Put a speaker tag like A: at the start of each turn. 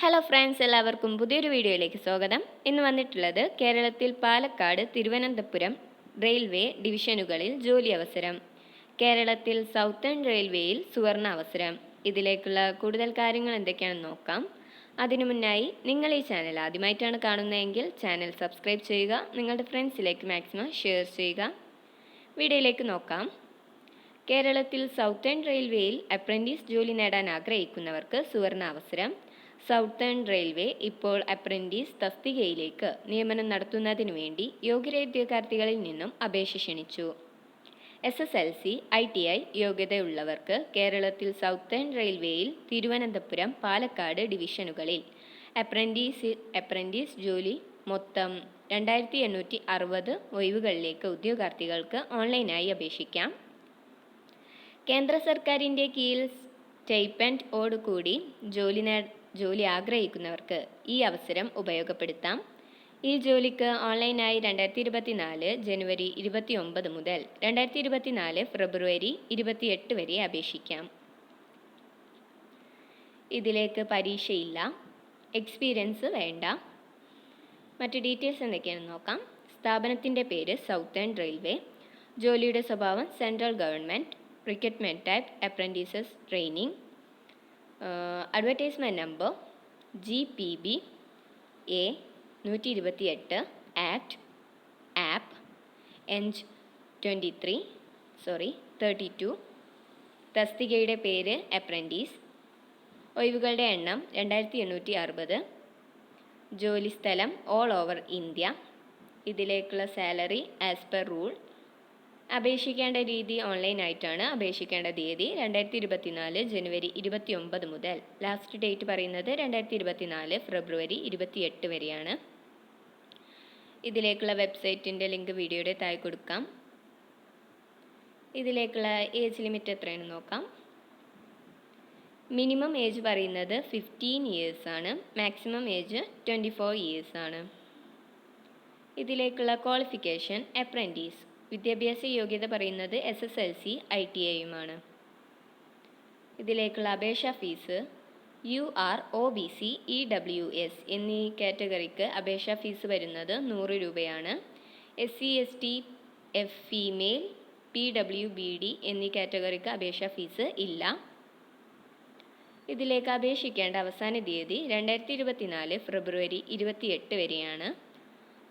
A: Hello friends എല്ലാവർക്കും പുതിയൊരു വീഡിയോയിലേക്ക് സ്വാഗതം. ഇന്ന് വന്നിട്ടുള്ളത് കേരളത്തിൽ പാലക്കാട് തിരുവനന്തപുരം റെയിൽവേ ഡിവിഷനുകളിൽ ജോലി അവസരം. കേരളത്തിൽ സൗത്തേൺ റെയിൽവേയിൽ സുവർണ അവസരം. ഇതിലേക്കുള്ള കൂടുതൽ കാര്യങ്ങൾ എന്തൊക്കെയാണെന്ന് നോക്കാം. അതിനു മുന്നായി നിങ്ങൾ ഈ ചാനൽ ആദ്യമായിട്ടാണ് കാണുന്നതെങ്കിൽ ചാനൽ സബ്സ്ക്രൈബ് ചെയ്യുക നിങ്ങളുടെ ഫ്രണ്ട്സിലേക്ക് മാക്സിമം ഷെയർ ചെയ്യുക. വീഡിയോയിലേക്ക് നോക്കാം. കേരളത്തിൽ സൗത്തേൺ റെയിൽവേയിൽ അപ്രന്റീസ് ജോലി നേടാൻ ആഗ്രഹിക്കുന്നവർക്ക് സുവർണ അവസരം. സൗത്തേൺ റെയിൽവേ ഇപ്പോൾ അപ്രന്റീസ് തസ്തികയിലേക്ക് നിയമനം നടത്തുന്നതിനു വേണ്ടി യോഗ്യരായ നിന്നും അപേക്ഷ ക്ഷണിച്ചു. S S L C I T I യോഗ്യതയുള്ളവർക്ക് കേരളത്തിൽ സൗത്തേൺ റെയിൽവേയിൽ തിരുവനന്തപുരം പാലക്കാട് ഡിവിഷനുകളിൽ അപ്രന്റീസ് അപ്രന്റീസ് ജോലി മൊത്തം രണ്ടായിരത്തി എണ്ണൂറ്റി അറുപത് ഒഴിവുകളിലേക്ക് ഉദ്യോഗാർത്ഥികൾക്ക് ഓൺലൈനായി അപേക്ഷിക്കാം. കേന്ദ്ര സർക്കാരിന്റെ കീഴിൽ സ്റ്റൈപ്പൻഡ് ഓടുകൂടി ജോലി ജോലി ആഗ്രഹിക്കുന്നവർക്ക് ഈ അവസരം ഉപയോഗപ്പെടുത്താം. ഈ ജോലിക്ക് ഓൺലൈനായി രണ്ടായിരത്തി ഇരുപത്തിനാല് ജനുവരി ഇരുപത്തി ഒമ്പത് മുതൽ രണ്ടായിരത്തി ഇരുപത്തിനാല് ഫെബ്രുവരി ഇരുപത്തിയെട്ട് വരെ അപേക്ഷിക്കാം. ഇതിലേക്ക് പരീക്ഷയില്ല. എക്സ്പീരിയൻസ് വേണ്ട. മറ്റ് ഡീറ്റെയിൽസ് എന്തൊക്കെയാണെന്ന് നോക്കാം. സ്ഥാപനത്തിന്റെ പേര് സൗത്തേൺ റെയിൽവേ. ജോലിയുടെ സ്വഭാവം central government. Recruitment type apprentices training. Advertisement number G P B A നൂറ്റി ഇരുപത്തിയെട്ട് ആക്ട് ആപ്പ് എഞ്ച് twenty three sorry thirty two തസ്തികയുടെ പേര് അപ്രന്റീസ് ഒഴിവുകളുടെ എണ്ണം രണ്ടായിരത്തി എണ്ണൂറ്റി അറുപത് ജോലിസ്ഥലം ഓൾ ഓവർ ഇന്ത്യ ഇതിലേക്കുള്ള സാലറി ആസ് പെർ റൂൾ അപേക്ഷിക്കേണ്ട രീതി ഓൺലൈനായിട്ടാണ് അപേക്ഷിക്കേണ്ട തീയതി രണ്ടായിരത്തി ഇരുപത്തിനാല് ജനുവരി ഇരുപത്തി ഒമ്പത് മുതൽ. ലാസ്റ്റ് ഡേറ്റ് പറയുന്നത് രണ്ടായിരത്തി ഇരുപത്തിനാല് ഫെബ്രുവരി ഇരുപത്തിയെട്ട് വരെയാണ്. ഇതിലേക്കുള്ള വെബ്സൈറ്റിന്റെ ലിങ്ക് വീഡിയോയുടെ താഴെ കൊടുക്കാം. ഇതിലേക്കുള്ള ഏജ് ലിമിറ്റ് എത്രയാണെന്ന് നോക്കാം. മിനിമം ഏജ് പറയുന്നത് ഫിഫ്റ്റീൻ ഇയേഴ്സ് ആണ്. Maximum age twenty four years ആണ്. ഇതിലേക്കുള്ള ക്വാളിഫിക്കേഷൻ അപ്രന്റീസ് വിദ്യാഭ്യാസ യോഗ്യത പറയുന്നത് S S L C I T ഐയുമാണ് ഇതിലേക്കുള്ള അപേക്ഷാ fees U R O B C E W S എന്നീ കാറ്റഗറിക്ക് അപേക്ഷാ ഫീസ് വരുന്നത് നൂറ് രൂപയാണ്. S C S T F female P W B D എന്നീ കാറ്റഗറിക്ക് അപേക്ഷാ ഫീസ് ഇല്ല. ഇതിലേക്ക് അപേക്ഷിക്കേണ്ട അവസാന തീയതി രണ്ടായിരത്തി ഇരുപത്തിനാല് ഫെബ്രുവരി ഇരുപത്തിയെട്ട് വരെയാണ്.